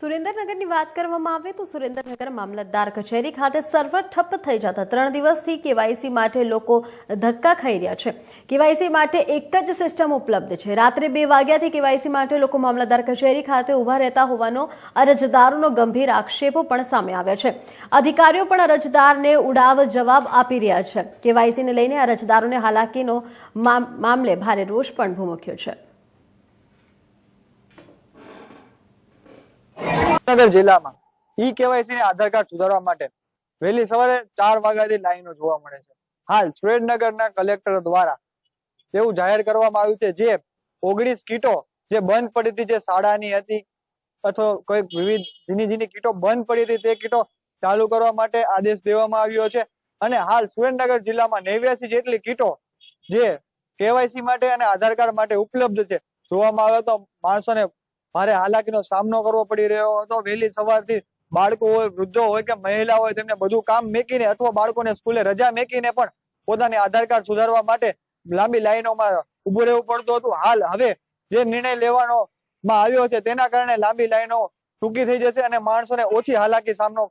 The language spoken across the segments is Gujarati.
સુરેન્દ્રનગરની વાત કરવામાં આવે તો સુરેન્દ્રનગર મામલતદાર કચેરી ખાતે સર્વર ઠપ્પ થઈ જતા ત્રણ દિવસથી કેવાયસી માટે લોકો ધક્કા ખાઈ રહ્યા છે. કેવાયસી માટે એક જ સિસ્ટમ ઉપલબ્ધ છે. રાત્રે બે વાગ્યાથી કેવાયસી માટે લોકો મામલતદાર કચેરી ખાતે ઊભા રહેતા હોવાનો અરજદારોનો ગંભીર આક્ષેપો પણ સામે આવ્યા છે. અધિકારીઓ પણ અરજદારને ઉડાવ જવાબ આપી રહ્યા છે. કેવાયસીને લઈને અરજદારોને હાલાકીનો મામ- મામલે ભારે રોષ પણ ભૂમક્યો છે. સુરેન્દ્રનગર જિલ્લામાં. ઈ કેવાયસી ને આધાર કાર્ડ સુધારવા માટે. વહેલી સવારે ચાર વાગ્યાથી લાઈનો જોવા મળે છે. હાલ સુરેન્દ્રનગરના કલેક્ટર દ્વારા એવું જાહેર કરવામાં આવ્યું છે જે ઓગણીસ કીટો જે બંધ પડી હતી, જે શાળાની હતી, અથવા કોઈ વિવિધ ઝીણી ઝીણી કીટો બંધ પડી હતી, તે કીટો ચાલુ કરવા માટે આદેશ દેવામાં આવ્યો છે. અને હાલ સુરેન્દ્રનગર જિલ્લામાં નેવ્યાસી જેટલી કીટો જે કેવાયસી માટે અને આધાર કાર્ડ માટે ઉપલબ્ધ છે, જોવામાં આવે તો માણસોને ભારે હાલાકીનો સામનો કરવો પડી રહ્યો હતો. વહેલી સવારથી બાળકો હોય, વૃદ્ધો હોય કે મહિલા હોય, તેમને બધું કામ મેકીને અથવા બાળકોને સ્કૂલે રજા મેકીને પણ પોતાની આધાર કાર્ડ સુધારવા માટે લાંબી લાઈનોમાં ઉભું રહેવું પડતું હતું. હાલ હવે જે નિર્ણય લેવાનો માં આવ્યો છે, તેના કારણે લાંબી લાઈનો ટૂંકી થઈ જશે અને માણસોને ઓછી હાલાકી સામનો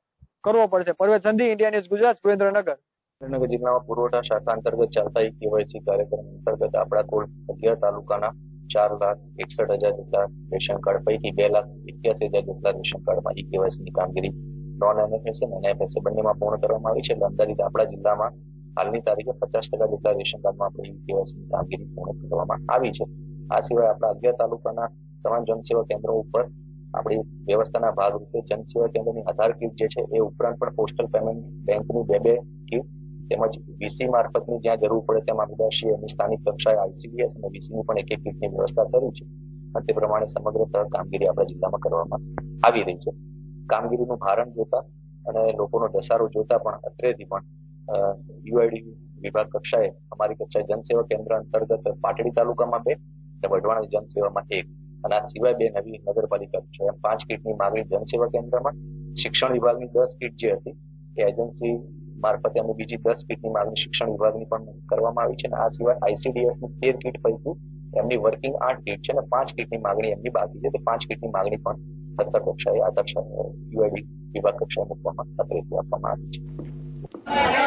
કરવો પડશે. Parvesh Sandhi, India news Gujarat, Surendranagar. Surendranagar જિલ્લામાં પુરવઠા શાખા અંતર્ગત ચાલતા એક કેવાયસી કાર્યક્રમ અંતર્ગત આપણા કુલ અગિયાર તાલુકાના ચાર લાખ, એકસઠ હજાર જેટલા રેશન કાર્ડ, પૈકી બે લાખ એક્યાસી હજાર જેટલા રેશન કાર્ડમાં ઈ કેવાયસી ની કામગીરી નોન એનએફએસ અને એનએફએસ બંનેમાં પૂર્ણ કરવામાં આવી છે. એટલે અંદાજિત આપણા જિલ્લામાં હાલની તારીખે પચાસ ટકા જેટલા રેશન કાર્ડમાં આપણે ઈ કેવાયસી ની કામગીરી પૂર્ણ કરવામાં આવી છે. આ સિવાય આપણા અગિયાર તાલુકાના તમામ જનસેવા કેન્દ્રો ઉપર આપણી વ્યવસ્થાના ભાગરૂપે જનસેવા કેન્દ્રની આધાર કીટ જે છે એ ઉપરાંત પણ પોસ્ટલ પેમેન્ટ બેંકની બે બે કીટ તેમજ વીસી મારફતની જ્યાં જરૂર પડે તેમ આદિવાસી અને સ્થાનિક કક્ષાએ આઈસીડીએસ અને વીસીની પણ એક એક કીટની વ્યવસ્થા કરી છે. અને તે પ્રમાણે સમગ્ર કામગીરી આપણા જિલ્લામાં કરવામાં આવી રહી છે. કામગીરીનું ભારણ જોતા અને લોકોનો ધસારો જોતા પણ અત્રેથી પણ યુઆઈડી વિભાગ કક્ષાએ અમારી કક્ષાએ જનસેવા કેન્દ્ર અંતર્ગત પાટડી તાલુકામાં બે અને વઢવાણ જનસેવામાં એક. અને આ સિવાય બે નવી નગરપાલિકા છે. એમ પાંચ કીટની માગણી જનસેવા કેન્દ્રમાં શિક્ષણ વિભાગની દસ કીટ જે હતી, એ એજન્સી મારફતે અમે બીજી દસ કીટની માગણી શિક્ષણ વિભાગની પણ કરવામાં આવી છે અને આ સિવાય આઈસીડીએસની તેર કીટ પૈકી એમની વર્કિંગ આઠ કીટ છે અને પાંચ કીટની માંગણી એમની બાકી છે. તો પાંચ કીટની માંગણી પણ સત્તર કક્ષાએ આ કક્ષાએ યુઆઈડી વિભાગ કક્ષાએ મૂકવામાં અત્રેથી આપવામાં આવી છે.